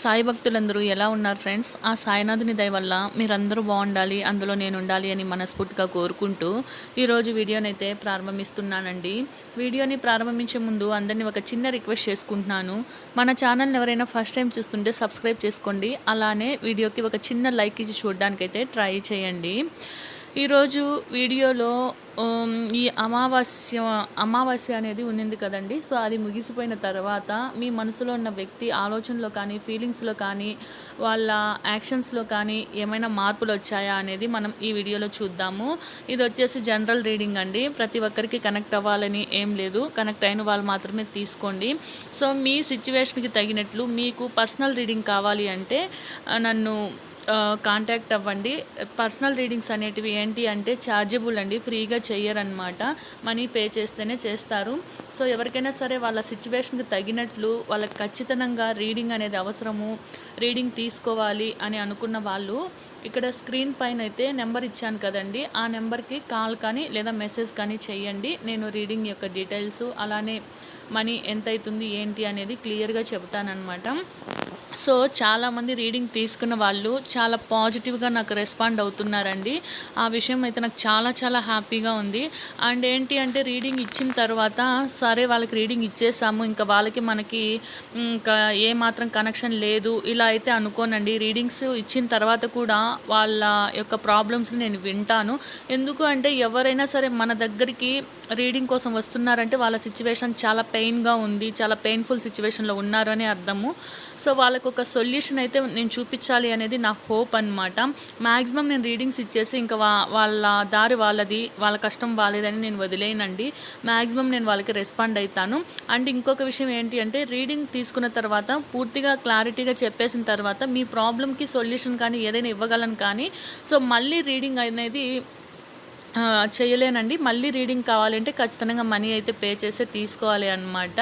సాయి భక్తులందరూ ఎలా ఉన్నారు ఫ్రెండ్స్? ఆ సాయినాథుని దయ వల్ల మీరందరూ బాగుండాలి అందులో నేను ఉండాలి అని మనస్ఫూర్తిగా కోరుకుంటూ ఈరోజు వీడియోనైతే ప్రారంభిస్తున్నానండి. వీడియోని ప్రారంభించే ముందు అందరినీ ఒక చిన్న రిక్వెస్ట్ చేసుకుంటున్నాను. మన ఛానల్ని ఎవరైనా ఫస్ట్ టైం చూస్తుంటే సబ్స్క్రైబ్ చేసుకోండి. అలానే వీడియోకి ఒక చిన్న లైక్ ఇచ్చి చూడడానికైతే ట్రై చేయండి. ఈరోజు వీడియోలో ఈ అమావాస్య అమావాస్య అనేది ఉన్నింది కదండి. సో అది ముగిసిపోయిన తర్వాత మీ మనసులో ఉన్న వ్యక్తి ఆలోచనలో కానీ ఫీలింగ్స్లో కానీ వాళ్ళ యాక్షన్స్లో కానీ ఏమైనా మార్పులు వచ్చాయా అనేది మనం ఈ వీడియోలో చూద్దాము. ఇది వచ్చేసి జనరల్ రీడింగ్ అండి. ప్రతి ఒక్కరికి కనెక్ట్ అవ్వాలని ఏం లేదు. కనెక్ట్ అయిన వాళ్ళు మాత్రమే తీసుకోండి. సో మీ సిచ్యువేషన్కి తగినట్లు మీకు పర్సనల్ రీడింగ్ కావాలి అంటే నన్ను కాంటాక్ట్ అవ్వండి. పర్సనల్ రీడింగ్స్ అనేటివి ఏంటి అంటే ఛార్జబుల్ అండి ఫ్రీగా చేయరనమాట మనీ పే చేస్తేనే చేస్తారు. సో ఎవరికైనా సరే వాళ్ళ సిచ్యువేషన్కి తగినట్లు వాళ్ళకి ఖచ్చితంగా రీడింగ్ అనేది అవసరము. రీడింగ్ తీసుకోవాలి అని అనుకున్న వాళ్ళు ఇక్కడ స్క్రీన్ పైన అయితే నెంబర్ ఇచ్చాను కదండి. ఆ నెంబర్కి కాల్ కానీ లేదా మెసేజ్ కానీ చేయండి. నేను రీడింగ్ యొక్క డీటెయిల్స్ అలానే మనీ ఎంత అవుతుంది ఏంటి అనేది క్లియర్గా చెబుతానమాట సో చాలామంది రీడింగ్ తీసుకున్న వాళ్ళు చాలా పాజిటివ్గా నాకు రెస్పాండ్ అవుతున్నారండి. ఆ విషయం అయితే నాకు చాలా చాలా హ్యాపీగా ఉంది. అండ్ ఏంటి అంటే రీడింగ్ ఇచ్చిన తర్వాత సరే వాళ్ళకి రీడింగ్ ఇచ్చేసాము ఇంకా వాళ్ళకి మనకి ఇంకా ఏ మాత్రం కనెక్షన్ లేదు ఇలా అయితే అనుకోనండి. రీడింగ్స్ ఇచ్చిన తర్వాత కూడా వాళ్ళ యొక్క ప్రాబ్లమ్స్ని నేను వింటాను. ఎందుకు అంటే ఎవరైనా సరే మన దగ్గరికి రీడింగ్ కోసం వస్తున్నారంటే వాళ్ళ సిచ్యువేషన్ చాలా పెయిన్గా ఉంది చాలా పెయిన్ఫుల్ సిచ్యువేషన్లో ఉన్నారు అని అర్థము. సో వాళ్ళ వాళ్ళకు ఒక సొల్యూషన్ అయితే నేను చూపించాలి అనేది నా హోప్ అనమాట మ్యాక్సిమం నేను రీడింగ్స్ ఇచ్చేసి ఇంకా వా వాళ్ళ దారి వాళ్ళది వాళ్ళ కష్టం వాళ్ళదని నేను వదిలేయనండి. మ్యాక్సిమం నేను వాళ్ళకి రెస్పాండ్ అవుతాను అండ్ ఇంకొక విషయం ఏంటి అంటే రీడింగ్ తీసుకున్న తర్వాత పూర్తిగా క్లారిటీగా చెప్పేసిన తర్వాత మీ ప్రాబ్లమ్కి సొల్యూషన్ కానీ ఏదైనా ఇవ్వగలను కానీ సో మళ్ళీ రీడింగ్ అనేది చేయలేనండి. మళ్ళీ రీడింగ్ కావాలంటే ఖచ్చితంగా మనీ అయితే పే చేసే తీసుకోవాలి అనమాట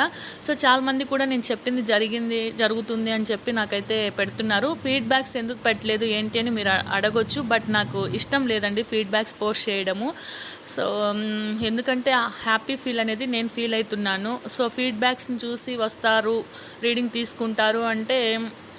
సో చాలామంది కూడా నేను చెప్పింది జరిగింది జరుగుతుంది అని చెప్పి నాకైతే పెడుతున్నారు. ఫీడ్బ్యాక్స్ ఎందుకు పెట్టలేదు ఏంటి అని మీరు అడగొచ్చు. బట్ నాకు ఇష్టం లేదండి ఫీడ్బ్యాక్స్ పోస్ట్ చేయడము. సో ఎందుకంటే హ్యాపీ ఫీల్ అనేది నేను ఫీల్ అవుతున్నాను. సో ఫీడ్బ్యాక్స్ని చూసి వస్తారు రీడింగ్ తీసుకుంటారు అంటే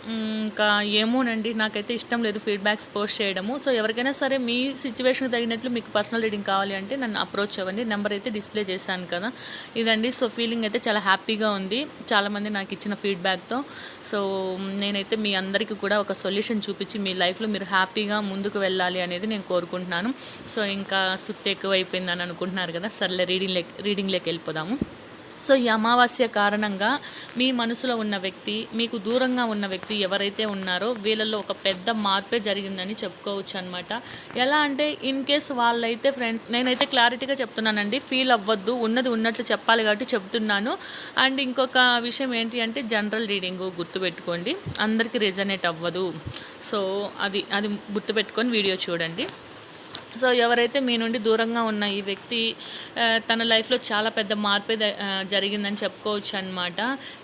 ఇంకా ఏమోనండి నాకైతే ఇష్టం లేదు ఫీడ్బ్యాక్స్ పోస్ట్ చేయడము. సో ఎవరికైనా సరే మీ సిచ్యువేషన్కి తగినట్లు మీకు పర్సనల్ రీడింగ్ కావాలి అంటే నన్ను అప్రోచ్ అవ్వండి. నెంబర్ అయితే డిస్ప్లే చేశాను కదా. ఇదండి. సో ఫీలింగ్ అయితే చాలా హ్యాపీగా ఉంది. చాలామంది నాకు ఇచ్చిన ఫీడ్బ్యాక్తో సో నేనైతే మీ అందరికీ కూడా ఒక సొల్యూషన్ చూపించి మీ లైఫ్లో మీరు హ్యాపీగా ముందుకు వెళ్ళాలి అనేది నేను కోరుకుంటున్నాను. సో ఇంకా సుత్తి ఎక్కువ అయిపోయిందని అనుకుంటున్నారు కదా. సర్లే రీడింగ్ రీడింగ్లోకి వెళ్ళిపోదాము. సో ఈ అమావాస్య కారణంగా మీ మనసులో ఉన్న వ్యక్తి మీకు దూరంగా ఉన్న వ్యక్తి ఎవరైతే ఉన్నారో వీళ్ళల్లో ఒక పెద్ద మార్పే జరిగిందని చెప్పుకోవచ్చు అనమాట ఎలా అంటే ఇన్ కేస్ వాళ్ళైతే ఫ్రెండ్స్ నేనైతే క్లారిటీగా చెప్తున్నానండి. ఫీల్ అవ్వద్దు ఉన్నది ఉన్నట్లు చెప్పాలి కాబట్టి చెప్తున్నాను. అండ్ ఇంకొక విషయం ఏంటి అంటే జనరల్ రీడింగ్ గుర్తుపెట్టుకోండి అందరికీ రిజనేట్ అవ్వదు. సో అది అది గుర్తుపెట్టుకొని వీడియో చూడండి. సో ఎవరైతే మీ నుండి దూరంగా ఉన్న ఈ వ్యక్తి తన లైఫ్లో చాలా పెద్ద మార్పే జరిగిందని చెప్పుకోవచ్చు అనమాట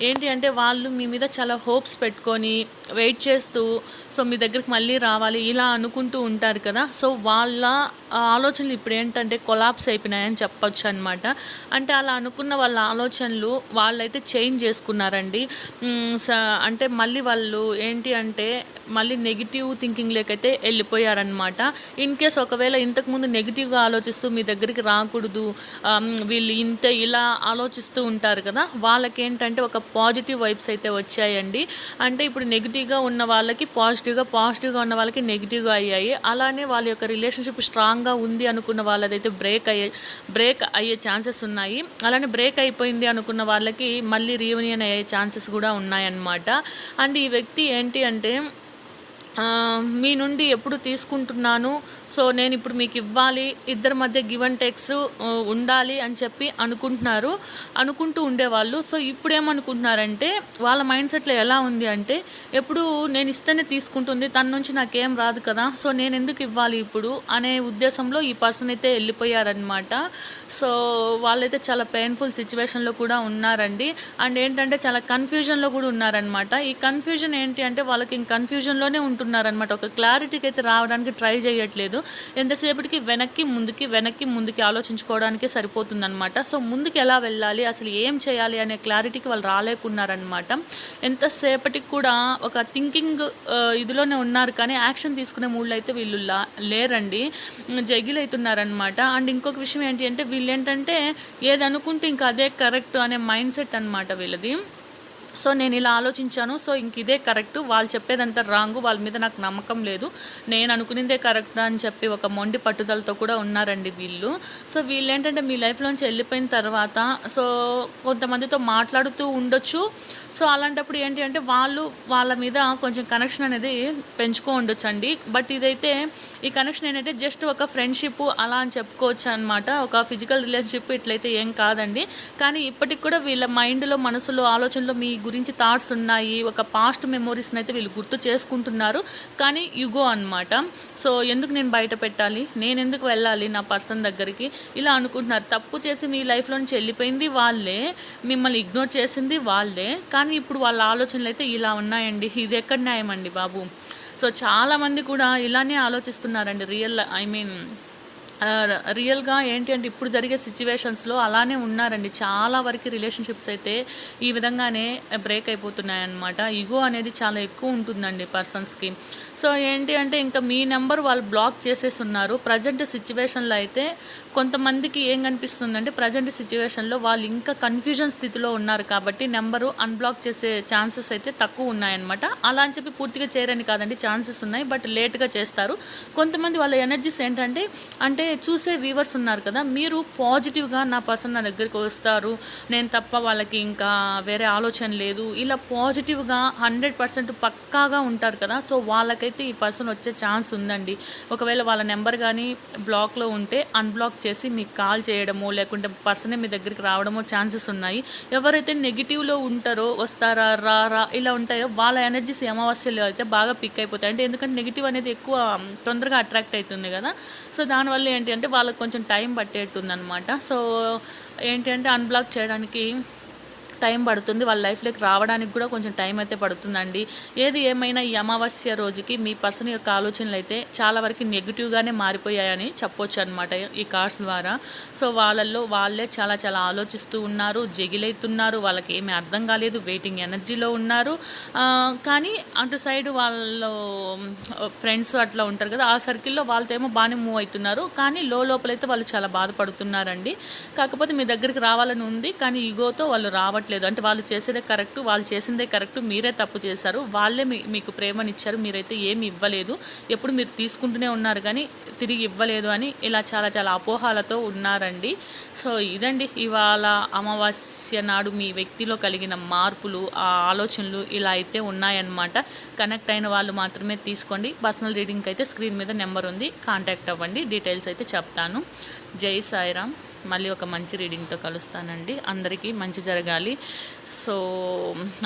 ఏంటి అంటే వాళ్ళు మీ మీద చాలా హోప్స్ పెట్టుకొని వెయిట్ చేస్తూ సో మీ దగ్గరికి మళ్ళీ రావాలి ఇలా అనుకుంటూ ఉంటారు కదా. సో వాళ్ళ ఆలోచనలు ఇప్పుడు ఏంటంటే కొలాప్స్ అయిపోయినాయని చెప్పొచ్చు అనమాట అంటే అలా అనుకున్న వాళ్ళ ఆలోచనలు వాళ్ళైతే చేంజ్ చేసుకున్నారండి. అంటే మళ్ళీ వాళ్ళు ఏంటి అంటే మళ్ళీ నెగిటివ్ థింకింగ్లోకైతే వెళ్ళిపోయారనమాట ఇన్ కేస్ ఒకవేళ ఇంతకుముందు నెగిటివ్గా ఆలోచిస్తూ మీ దగ్గరికి రాకూడదు వీళ్ళు ఇంత ఇలా ఆలోచిస్తూ ఉంటారు కదా వాళ్ళకేంటంటే ఒక పాజిటివ్ వైబ్స్ అయితే వచ్చాయండి. అంటే ఇప్పుడు నెగిటివ్గా ఉన్న వాళ్ళకి పాజిటివ్గా పాజిటివ్గా ఉన్న వాళ్ళకి నెగిటివ్గా అయ్యాయి. అలానే వాళ్ళ యొక్క రిలేషన్షిప్ స్ట్రాంగ్గా ఉంది అనుకున్న వాళ్ళదైతే బ్రేక్ అయ్యే బ్రేక్ అయ్యే ఛాన్సెస్ ఉన్నాయి. అలానే బ్రేక్ అయిపోయింది అనుకున్న వాళ్ళకి మళ్ళీ రీయూనియన్ అయ్యే ఛాన్సెస్ కూడా ఉన్నాయన్నమాట. అండ్ ఈ వ్యక్తి ఏంటి అంటే మీ నుండి ఎప్పుడు తీసుకుంటున్నాను? సో నేను ఇప్పుడు మీకు ఇవ్వాలి ఇద్దరి మధ్య గివ్ అండ్ టెక్స్ ఉండాలి అని చెప్పి అనుకుంటున్నారు. అనుకుంటూ ఉండేవాళ్ళు. సో ఇప్పుడు ఏమనుకుంటున్నారంటే వాళ్ళ మైండ్ సెట్లో ఎలా ఉంది అంటే ఎప్పుడు నేను ఇస్తేనే తీసుకుంటుంది తన నుంచి నాకేం రాదు కదా సో నేను ఎందుకు ఇవ్వాలి ఇప్పుడు అనే ఉద్దేశంలో ఈ పర్సన్ అయితే వెళ్ళిపోయారనమాట సో వాళ్ళైతే చాలా పెయిన్ఫుల్ సిచ్యువేషన్లో కూడా ఉన్నారండి. అండ్ ఏంటంటే చాలా కన్ఫ్యూజన్లో కూడా ఉన్నారనమాట ఈ కన్ఫ్యూజన్ ఏంటి అంటే వాళ్ళకి ఇంక కన్ఫ్యూజన్లోనే ఉంటుంది ఉంటున్నారనమాట ఒక క్లారిటీకి అయితే రావడానికి ట్రై చేయట్లేదు. ఎంతసేపటికి వెనక్కి ముందుకి వెనక్కి ముందుకి ఆలోచించుకోవడానికే సరిపోతుందనమాట సో ముందుకు ఎలా వెళ్ళాలి అసలు ఏం చేయాలి అనే క్లారిటీకి వాళ్ళు రాలేకున్నారనమాట ఎంతసేపటికి కూడా ఒక థింకింగ్ ఇదిలోనే ఉన్నారు కానీ యాక్షన్ తీసుకునే మూడ్లో అయితే వీళ్ళు లా- లేరండి. జగిల్ అవుతున్నారనమాట అండ్ ఇంకొక విషయం ఏంటి అంటే వీళ్ళు ఏంటంటే ఏది అనుకుంటే ఇంకా అదే కరెక్ట్ అనే మైండ్ సెట్ అనమాట వీళ్ళది. సో నేను ఇలా ఆలోచించాను. సో ఇంక ఇదే కరెక్ట్. వాళ్ళు చెప్పేదంతా రాంగు. వాళ్ళ మీద నాకు నమ్మకం లేదు. నేను అనుకునిందే కరెక్ట్ అని చెప్పి ఒక మొండి పట్టుదలతో కూడా ఉన్నారండి వీళ్ళు. సో వీళ్ళు ఏంటంటే మీ లైఫ్లోంచి వెళ్ళిపోయిన తర్వాత సో కొంతమందితో మాట్లాడుతూ ఉండొచ్చు. సో అలాంటప్పుడు ఏంటి అంటే వాళ్ళు వాళ్ళ మీద కొంచెం కనెక్షన్ అనేది పెంచుకో ఉండొచ్చు అండి బట్ ఇదైతే ఈ కనెక్షన్ ఏంటంటే జస్ట్ ఒక ఫ్రెండ్షిప్ అలా అని చెప్పుకోవచ్చు అనమాట ఒక ఫిజికల్ రిలేషన్షిప్ ఇట్లయితే ఏం కాదండి. కానీ ఇప్పటికి కూడా వీళ్ళ మైండ్లో మనసులో ఆలోచనలో మీ గురించి థాట్స్ ఉన్నాయి ఒక పాస్ట్ మెమోరీస్ని అయితే వీళ్ళు గుర్తు చేసుకుంటున్నారు. కానీ యుగో అన్నమాట. సో ఎందుకు నేను బయట పెట్టాలి? నేను ఎందుకు వెళ్ళాలి నా పర్సన్ దగ్గరికి? ఇలా అనుకుంటున్నారు. తప్పు చేసి మీ లైఫ్లో నుంచి వెళ్ళిపోయింది వాళ్ళే మిమ్మల్ని ఇగ్నోర్ చేసింది వాళ్ళే. కానీ ఇప్పుడు వాళ్ళ ఆలోచనలు అయితే ఇలా ఉన్నాయండి. ఇది ఎక్కడ న్యాయం అండి బాబు? సో చాలామంది కూడా ఇలానే ఆలోచిస్తున్నారండి. రియల్ ఐ మీన్ రియల్గా ఏంటి అంటే ఇప్పుడు జరిగే సిచ్యువేషన్స్లో అలానే ఉన్నారండి. చాలా వరకు రిలేషన్షిప్స్ అయితే ఈ విధంగానే బ్రేక్ అయిపోతున్నాయి అన్నమాట ఈగో అనేది చాలా ఎక్కువ ఉంటుందండి పర్సన్స్కి. సో ఏంటి అంటే ఇంకా మీ నెంబర్ వాళ్ళు బ్లాక్ చేసేసి ఉన్నారు ప్రజెంట్ సిచ్యువేషన్లో అయితే కొంతమందికి ఏం కనిపిస్తుందంటే ప్రజెంట్ సిచ్యువేషన్లో వాళ్ళు ఇంకా కన్ఫ్యూజన్ స్థితిలో ఉన్నారు కాబట్టి నెంబరు అన్బ్లాక్ చేసే ఛాన్సెస్ అయితే తక్కువ ఉన్నాయన్నమాట. అలా అని చెప్పి పూర్తిగా చేయరని కాదండి ఛాన్సెస్ ఉన్నాయి బట్ లేట్గా చేస్తారు. కొంతమంది వాళ్ళ ఎనర్జీస్ ఏంటంటే అంటే చూసే వ్యూవర్స్ ఉన్నారు కదా మీరు పాజిటివ్గా నా పర్సన్ నా దగ్గరికి వస్తారు నేను తప్ప వాళ్ళకి ఇంకా వేరే ఆలోచన లేదు ఇలా పాజిటివ్గా హండ్రెడ్ పర్సెంట్ పక్కాగా ఉంటారు కదా సో వాళ్ళకైతే ఈ పర్సన్ వచ్చే ఛాన్స్ ఉందండి. ఒకవేళ వాళ్ళ నెంబర్ కానీ బ్లాక్లో ఉంటే అన్బ్లాక్ చేసి మీకు కాల్ చేయడమో లేకుంటే పర్సనే మీ దగ్గరికి రావడమో ఛాన్సెస్ ఉన్నాయి. ఎవరైతే నెగిటివ్లో ఉంటారో వస్తారా రా రా ఇలా ఉంటాయో వాళ్ళ ఎనర్జీస్ ఈ అమావాస్యలో అయితే బాగా పిక్ అయిపోతాయి. అంటే ఎందుకంటే నెగిటివ్ అనేది ఎక్కువ తొందరగా అట్రాక్ట్ అవుతుంది కదా సో దానివల్ల ఏంటి అంటే వాళ్ళకి కొంచెం టైం పట్టేట్టుంది అనమాట సో ఏంటి అంటే అన్బ్లాక్ చేయడానికి టైం పడుతుంది వాళ్ళ లైఫ్లోకి రావడానికి కూడా కొంచెం టైం అయితే పడుతుందండి. ఏది ఏమైనా ఈ అమావాస్య రోజుకి మీ పర్సన్ యొక్క ఆలోచనలు అయితే చాలా వరకు నెగిటివ్గానే మారిపోయాయని చెప్పొచ్చు అనమాట ఈ కార్డ్స్ ద్వారా. సో వాళ్ళల్లో వాళ్ళే చాలా చాలా ఆలోచిస్తూ ఉన్నారు జగిలైతున్నారు వాళ్ళకి ఏమీ అర్థం కాలేదు వెయిటింగ్ ఎనర్జీలో ఉన్నారు. కానీ అటు సైడ్ వాళ్ళ ఫ్రెండ్స్ అట్లా ఉంటారు కదా ఆ సర్కిల్లో వాళ్ళతో ఏమో బాగానే మూవ్ అవుతున్నారు. కానీ లో లోపలైతే వాళ్ళు చాలా బాధపడుతున్నారండి. కాకపోతే మీ దగ్గరికి రావాలని ఉంది కానీ ఈగోతో వాళ్ళు రావట్లేదు. అంటే వాళ్ళు చేసేదే కరెక్ట్ వాళ్ళు చేసిందే కరెక్ట్ మీరే తప్పు చేశారు. వాళ్ళే మీ మీకు ప్రేమనిచ్చారు మీరైతే ఏమి ఇవ్వలేదు. ఎప్పుడు మీరు తీసుకుంటూనే ఉన్నారు కానీ తిరిగి ఇవ్వలేదు అని ఇలా చాలా చాలా అపోహాలతో ఉన్నారండి. సో ఇదండి. ఇవాళ అమావాస్య నాడు మీ వ్యక్తిలో కలిగిన మార్పులు ఆ ఆలోచనలు ఇలా అయితే ఉన్నాయన్నమాట. కనెక్ట్ అయిన వాళ్ళు మాత్రమే తీసుకోండి. పర్సనల్ రీడింగ్కి అయితే స్క్రీన్ మీద నెంబర్ ఉంది. కాంటాక్ట్ అవ్వండి. డీటెయిల్స్ అయితే చెప్తాను. జై సాయిరామ్. మళ్ళీ ఒక మంచి రీడింగ్తో కలుస్తానండి. అందరికీ మంచి జరగాలి. సో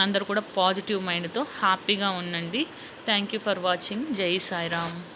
అందరూ కూడా పాజిటివ్ మైండ్తో హ్యాపీగా ఉండండి. Thank you for watching. Jai Sairam.